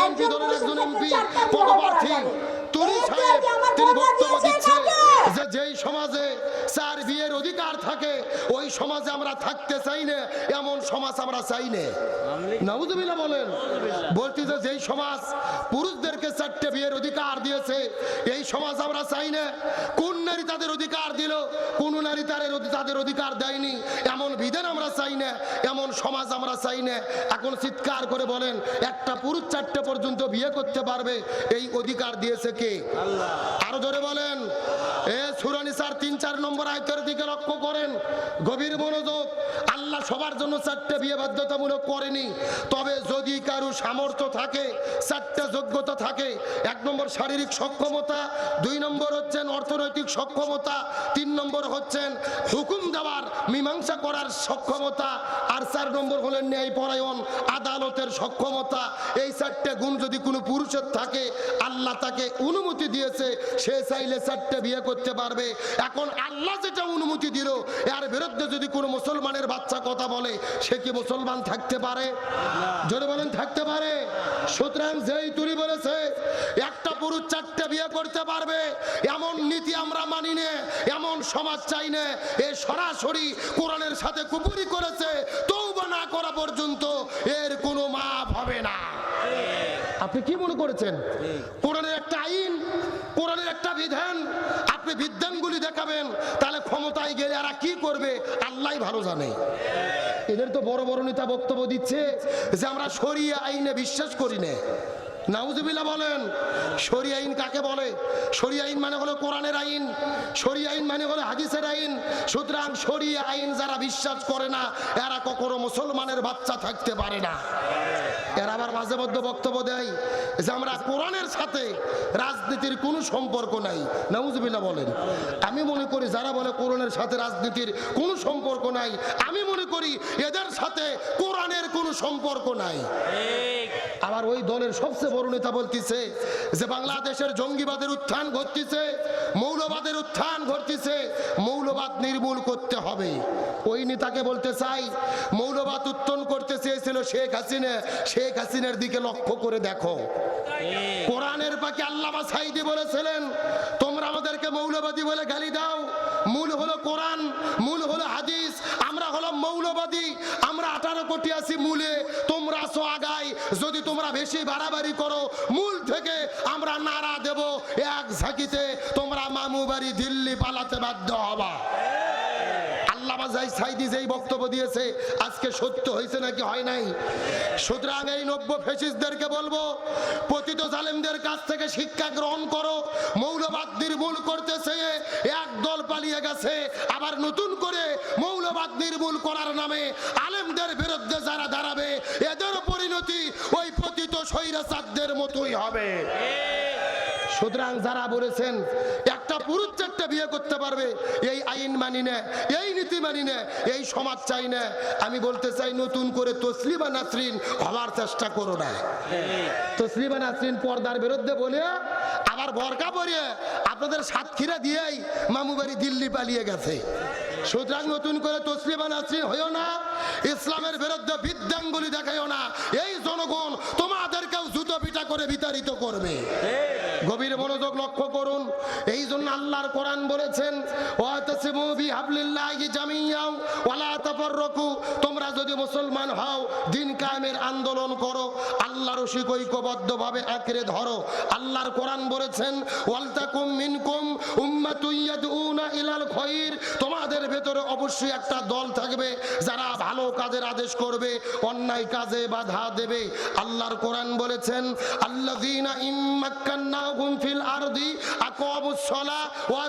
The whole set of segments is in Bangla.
বিএনপি দলের একজন এমপি পদপ্রার্থী। করা যাবে। তুরি এই সাহেব তিনি বক্তব্য দিচ্ছে যে যেই সমাজে চার বিয়ের অধিকার থাকে ওই সমাজে আমরা থাকতে চাই না এমন সমাজ আমরা চাই না। নাউজুবিল্লাহ বলেন বলছি যে যেই সমাজ পুরুষদেরকে চারটে বিয়ের অধিকার দিয়েছে এই সমাজ আমরা চাই না। কোন নারী তাদের অধিকার দিল কোন নারী তাদের অধিকার দেয়নি চাই না এমন সমাজ আমরা চাই না। এখন চিৎকার করে বলেন একটা পুরুষ চারটে পর্যন্ত বিয়ে করতে পারবে এই অধিকার দিয়েছে কে? আরও জোরে বলেন এ সুরানি স্যার তিন চার নম্বর আয়তের দিকে লক্ষ্য করেন গভীর মনোযোগ আল্লাহ সবার জন্য চারটে বিয়ে বাধ্যতামূলক করেনি। তবে যদি কারও সামর্থ্য থাকে চারটে যোগ্যতা থাকে এক নম্বর শারীরিক সক্ষমতা দুই নম্বর হচ্ছেন অর্থনৈতিক সক্ষমতা তিন নম্বর হচ্ছেন হুকুম দেওয়ার মীমাংসা করার সক্ষমতা। আর চার নম্বর হলেন ন্যায় পরায়ণ আদালতের সক্ষমতা। এই চারটে গুণ যদি কোনো পুরুষের থাকে আল্লাহ তাকে অনুমতি দিয়েছে, সে চাইলে চারটে বিয়ে করতে পারবে। এখন আল্লাহ যেটা অনুমতি দিল, এর বিরুদ্ধে যদি কোনো মুসলমানের বাচ্চা কথা বলে, সে কি মুসলমান থাকতে পারে? জোরে বলেন, থাকতে পারে। সুতরাং যেই তুলি বলেছে, একটা পুরুষ চারটে বিয়ে করতে পারবে, এমন নীতি আমরা মানি নে, এমন সমাজ চাই না, এ সরাসরি কোরআনের সাথে কুপুরি করেছে তৌবা না করা পর্যন্ত এর কোনো মাপ হবে না। আপনি কি মনে করেছেন? কোরআনের একটা আইন, কোরআনের একটা বিধান, আপনি বিধানগুলি দেখাবেন, তাহলে ক্ষমতায় গেলে এরা কি করবে? আল্লাহ ভালো জানে। এদের তো বড় বড় নেতা বক্তব্য দিচ্ছে যে আমরা সরিয়ে আইনে বিশ্বাস করি না। নাউজুবিল্লাহ বলেন সরি আইন কাকে বলে? সরি আইন মানে হলো কোরআনের আইন সরি আইন মানে হলো হাদিসের আইন। সুতরাং সরি আইন যারা বিশ্বাস করে না, এরা কখনো মুসলমানের বাচ্চা থাকতে পারে না। এরা মাঝেবদ্ধ বক্তব্য দেয় যে আমরা কোরআনের সাথে রাজনীতির কোনো সম্পর্ক নাই। নাউজবিল্লা বলেন। আমি মনে করি, যারা বলে কোরআনের সাথে রাজনীতির কোনো সম্পর্ক নাই, আমি মনে করি এদের সাথে কোরআনের কোনো সম্পর্ক নাই। আবার ওই দলের সবচেয়ে বড় নেতা বলতেছে যে বাংলাদেশের জঙ্গিবাদের উত্থান ঘটতেছে, মৌলবাদের উত্থান ঘটতেছে, মৌলবাদ নির্মূল করতে হবে। ওই নেতাকে বলতে চাই, মৌলবাদ উত্তন করতে চেয়েছিল শেখ হাসিনা, শেখ হাসিনার দিকে লক্ষ্য করে দেখো। কোরআনের পাকে আল্লামা সাইদি বলেছিলেন, তোমরা আমাদেরকে মৌলবাদী বলে গালি দাও। মূল হলো কোরআন, মূল হলো হাদিস। আমরা হলো মৌলবাদী, আমরা আঠারো কোটি আছি মূলে। আছো আগাই যদি তোমরা বেশি বাড়াবাড়ি করো, মূল থেকে আমরা নাড়া দেব। এক ঝাঁকিতে তোমরা মামু বাড়ি দিল্লি পালাতে বাধ্য হবা। যাই সাইদি যেই বক্তব্য দিয়েছে, আজকে সত্য হয়েছে নাকি হয় নাই? সুতরাং এই নব্য ফেসিসদেরকে বলব, পতিত জালেমদের কাছ থেকে শিক্ষা গ্রহণ করো মৌলবাদ নির্মূল করতে চেয়ে এক দল পালিয়ে গেছে, আবার নতুন করে মৌলবাদ নির্মূল করার নামে আলেমদের বিরুদ্ধে যারা দাঁড়াবে, এদের পরিণতি ওই পতিত স্বৈরাচারদের মতোই হবে। সুতরাং যারা বলেছেন, একটা পুরুষ চারটে বিয়ে করতে পারবে, এই আইন মানি না, এই নীতি মানি না, এই সমাজ চাই না, আমি বলতে চাই নতুন করে তসলিমা নাসরিন হওয়ার চেষ্টা করো না। তসলিমা নাসরিন পর্দার বিরুদ্ধে বলে, আবার বরকা পরিয়ে আপনাদের সাতক্ষীরা দিয়েই মামু বাড়ি দিল্লি পালিয়ে গেছে। সুতরাং নতুন করে তসলিমা নাসরিন হইও না, ইসলামের বিরুদ্ধে বিদ্যাঙ্গুলি দেখাইও না, এই জনগণ তোমাদেরকেও জুতো পিটা করে বিতাড়িত করবে গভীর মনোযোগ লক্ষ্য করুন এই জন্য আল্লাহর কোরআন বলেছেন ওয়াতাসিমু বিহাবলিল্লাহি জামিয়াও ওয়ালা তাফাররাকু তোমরা যদি মুসলমান হও দিন কায়েমের আন্দোলন করো আল্লাহর ঐক্যবদ্ধভাবে আঁকড়ে ধরো। আল্লাহর কোরআন বলেছেন, ওয়ালতাকুম মিনকুম ইলাল তোমাদের ভেতরে অবশ্যই একটা দল থাকবে, যারা ভালো কাজের আদেশ করবে, অন্যায় কাজে বাধা দেবে। আল্লাহর কোরআন বলেছেন, আল্লাযীনা ফিল আরদি ওয়া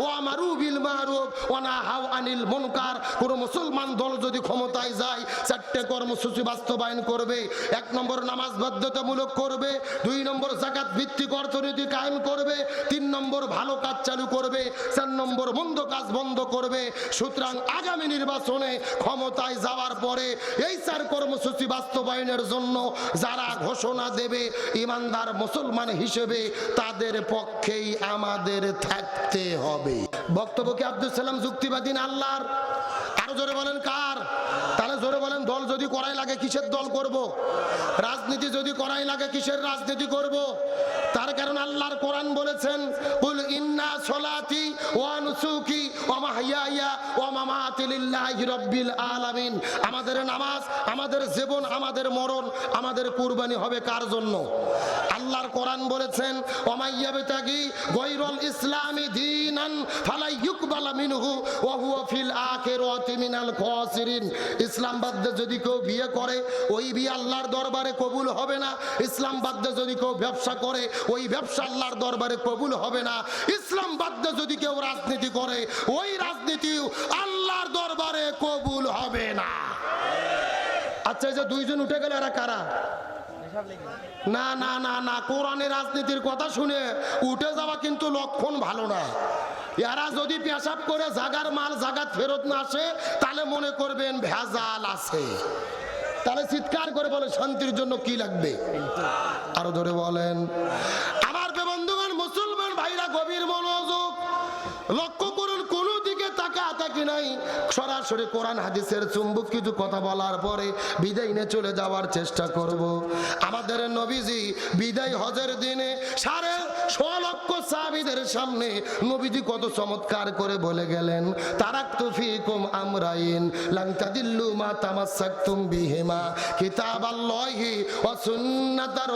ওয়া আমারু বিল মারুফ ওয়া নাহাউ আনিল মুনকার। কোন মুসলমান দল যদি ক্ষমতায় যায়, চারটে কর্মসূচি বাস্তবায়ন করবে এক নম্বর নামাজ বাধ্যতামূলক করবে, দুই নম্বর জাকাত ভিত্তিক অর্থনীতি কায়েম করবে, তিন নম্বর ভালো কাজ চালু করবে, চার নম্বর মন্দ কাজ বন্ধ করবে। সুতরাং আগামী নির্বাচনে ক্ষমতায় যাওয়ার পরে এই চার কর্মসূচি বাস্তবায়নের জন্য যারা ঘোষণা দেবে, ইমানদার মুসলমান হিসেবে তাদের পক্ষেই আমাদের থাকতে হবে। বক্তব্য কি আব্দুল সালাম যুক্তিবাদী আল্লাহর? আরও জোরে বলেন কার? দল যদি করাই লাগে, কিসের দল করব। রাজনীতি যদি করাই লাগে, কিসের রাজনীতি করব। তার কারণ আল্লাহর কোরআন বলেছেন, উল ইন্না সলাতি আলামিন। আমাদের নামাজ, আমাদের জীবন, আমাদের মরণ, আমাদের কুরবানি হবে কার জন্য? আল্লাহর কোরআন বলেছেন ইসলামি দীনান ফালা ইউকবালা মিনহু ওয়া হুয়া ফিল আখিরাতি মিনাল খাসিরিন। ইসলাম বাদে যদি কেউ বিয়ে করে, ওই বিয়ে আল্লাহর দরবারে কবুল হবে না। ইসলাম বাদে যদি কেউ ব্যবসা করে, ওই ব্যবসা আল্লাহর দরবারে কবুল হবে না। ইসলাম বাদে যদি কেউ রাজনীতি করে, ওই রাজনীতি আল্লাহর দরবারে কবুল হবে না। আচ্ছা এই যে দুইজন উঠে গেল, এরা কারা? না না না না, কোরআনের রাজনীতির কথা শুনে উঠে যাওয়া কিন্তু লক্ষণ ভালো না। এরা যদি পেশাব করে জাগার মাল জাগাত ফেরত না আসে, তাহলে মনে করবেন ভেজাল আছে। তাহলে চিৎকার করে বলে, শান্তির জন্য কি লাগবে? আরও ধরে বলেন সরাসরি কোরআন হাদিসের চুম্বুক কিছু কথা বলার পরে বিদায় নিয়ে চলে যাওয়ার চেষ্টা করব। আমাদের নবীজি বিদায় হজের দিনে সাড়ে ছ লক্ষ সাহাবীদের সামনে নবীজি কত চমৎকার করে বলে গেলেন তারাক আমরাইন মা বিহিমা, কিতাবাল্লাহি ওয়া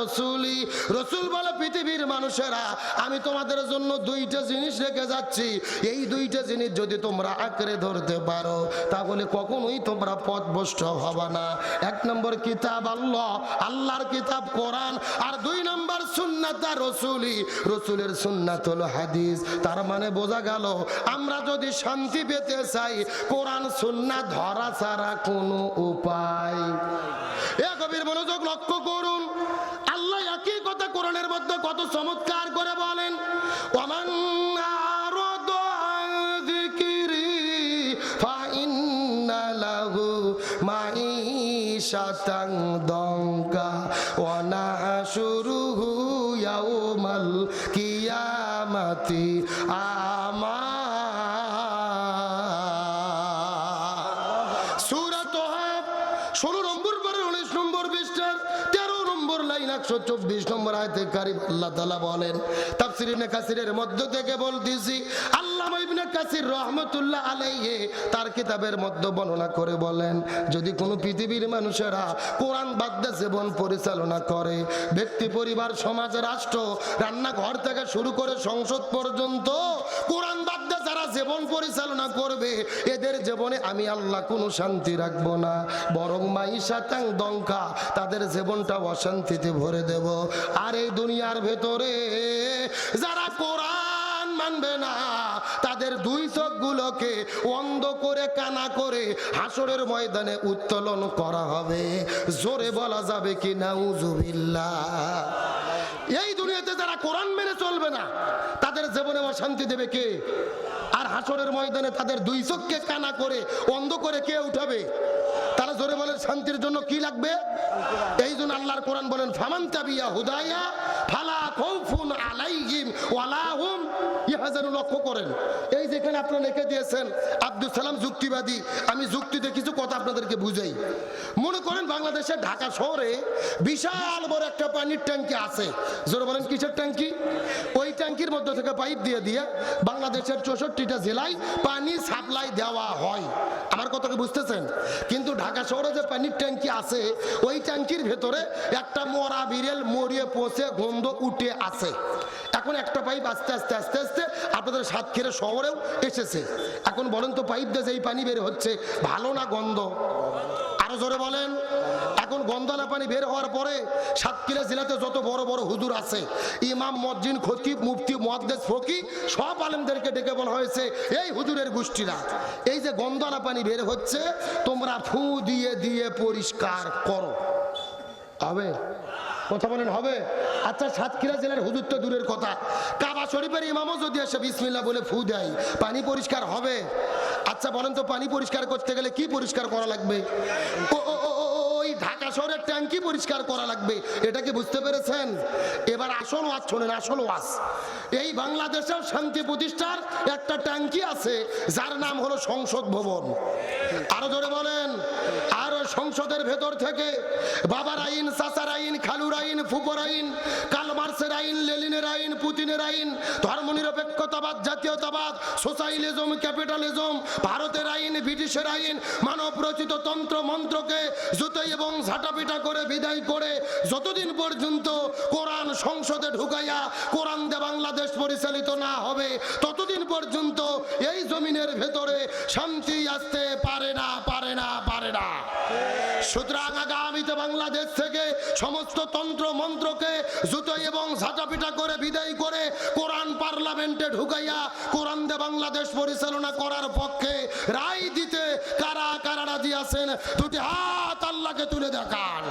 রাসূলি। রাসূল বলে, পৃথিবীর মানুষেরা, আমি তোমাদের জন্য দুইটা জিনিস রেখে যাচ্ছি। এই দুইটা জিনিস যদি তোমরা আঁকড়ে ধরতে পারো, তাহলে কখনোই তোমরা পথভ্রষ্ট হবে না। এক নম্বর কিতাব আল্লাহ, আল্লাহর কিতাব কোরআন, আর দুই নম্বর সুন্নাতা রসুলি। রসুলের সুন্নাত হলো হাদিস। তার মানে বোঝা গেল, আমরা যদি শান্তি পেতে চাই, কোরআন সুন্নাত ধরা ছাড়া কোনো উপায়। এ কবির মনোযোগ লক্ষ্য করুন। আল্লাহ একই কথা কোরআনের মধ্যে কত চমৎকার করে বলেন, ওমান আন যিকরি একশো চব্বিশ নম্বর আয়তে কারিম আল্লাহ তালা বলেন তাফসির কাসিরের মধ্য থেকে বলতেছি আল্লাহ কাসির রহমতুল্লাহ আলাইহি, তার কিতাবের মধ্যে বর্ণনা করে বলেন, যদি কোনো পৃথিবীর মানুষেরা কোরআন বাদ্যা জীবন পরিচালনা করে, ব্যক্তি, পরিবার, সমাজ, রাষ্ট্র থেকে শুরু করে সংসদ পর্যন্ত কোরআন বাদ্যা যারা জীবন পরিচালনা করবে, এদের জীবনে আমি আল্লাহ কোনো শান্তি রাখব না। বরং মাইশা তাং দঙ্কা তাদের জীবনটা অশান্তিতে ভরে দেব। আর এই দুনিয়ার ভেতরে যারা মানবে না। তাদের দুই চোখগুলোকে অন্ধ করে কানা করে হাসরের ময়দানে উত্তোলন করা হবে। জোরে বলা যাবে কি নাউজুবিল্লাহ। এই দুনিয়াতে যারা কোরআন মেনে চলবে না, তাদের জীবনে অশান্তি দেবে কে? আর হাসরের ময়দানে তাদের দুই চোখকে কানা করে অন্ধ করে কে উঠাবে? তারা জোরে বলেন শান্তির জন্য কি লাগবে? এই জন্য আল্লাহর কোরআন বলেন, ফামান তাবিয়া হুদায়া, ফালা খাউফুন আলাইহিম ওয়ালা হুম ইহজানু লক্ষ্য করেন। এই যেখানে আপনারা লিখে দিয়েছেন আব্দুল সালাম যুক্তিবাদী। আমি যুক্তিতে কিছু কথা আপনাদেরকে বুঝাই। মনে করেন বাংলাদেশের ঢাকা শহরে বিশাল বড় একটা পানির ট্যাঙ্কি আছে। জোরে বলেন, কিসের ট্যাঙ্কি? ওই ট্যাঙ্কির মধ্যে থেকে পাইপ দিয়ে দিয়ে বাংলাদেশের চৌষট্টিটা জেলায় পানি সাপ্লাই দেওয়া হয়। আমার কথাকে বুঝতেছেন? কিন্তু ঢাকা শহরে যে পানির ট্যাঙ্কি আছে, ওই ট্যাঙ্কির ভেতরে একটা মরা বিড়েল মরিয়ে পচে, গন্ধ উঠে আছে। এখন একটা পাইপ আস্তে আস্তে আস্তে আস্তে আপনাদের সাতক্ষীরা শহরেও এসেছে। এখন বলেন তো পাইপ দিয়ে যেই পানি বের হচ্ছে, ভালো না গন্ধ? আরও জোরে বলেন। এখন গন্ধানা পানি বের হওয়ার পরে সাতক্ষীরা জেলাতে যত বড় বড় হুজুর আছে, ইমাম মজ্জিন খতিব, মুফতি মুহাদ্দিস ফকি, সব আলেমদেরকে ডেকে বলা হয়েছে, এই হুজুরের গোষ্ঠীরা, এই যে গন্ধানা পানি বের হচ্ছে, তোমরা ফু দিয়ে দিয়ে পরিষ্কার করো। হবে? কথা বলেন, হবে? আচ্ছা সাতক্ষীরা জেলার হুজুর তো দূরের কথা। কাবা শরীফের ইমামও যদি এসে বিসমিল্লা বলে ফু দেয়, পানি পরিষ্কার হবে? আচ্ছা বলেন তো, পানি পরিষ্কার করতে গেলে কি পরিষ্কার করা লাগবে? ও, ওই ঢাকা শহরের ট্যাঙ্কি পরিষ্কার করা লাগবে। এটা কি বুঝতে পেরেছেন? এবার আসল ওয়াজ শোনেন, আসল ওয়াজ। এই বাংলাদেশের শান্তি প্রতিষ্ঠার একটা ট্যাঙ্কি আছে, যার নাম হলো সংসদ ভবন। আরও জোরে বলেন। আর সংসদের ভেতর থেকে বাবার আইন, চাচার আইন, খালুর আইন, ফুপর আইন, কালমার্সের আইন, লেলিনের আইন, পুতিনের আইন, ধর্মনিরপেক্ষতাবাদ, জাতীয়তাবাদ সোশ্যালিজম ক্যাপিটালিজম, ভারতের আইন, ব্রিটিশের আইন, মানব রচিত তন্ত্র, মন্ত্রকে জুতোই এবং ঝাঁটাপিটা করে বিদায় করে যতদিন পর্যন্ত কোরআন সংসদে ঢুকাইয়া কোরআন দে বাংলাদেশ পরিচালিত না হবে, ততদিন পর্যন্ত এই জমিনের ভেতরে শান্তি আসতে পারে না সুতরাং আগামীতে বাংলাদেশ থেকে সমস্ত তন্ত্র মন্ত্রকে জুতো এবং ঝাঁটাপিটা করে বিদায় করে কোরআন পার্লামেন্টে ঢুকাইয়া কোরআন দে বাংলাদেশ পরিচালনা করার পক্ষে রায় দিতে কারা কারা রাজি আছেন দুটি হাত আল্লাহকে তুলে দেখান।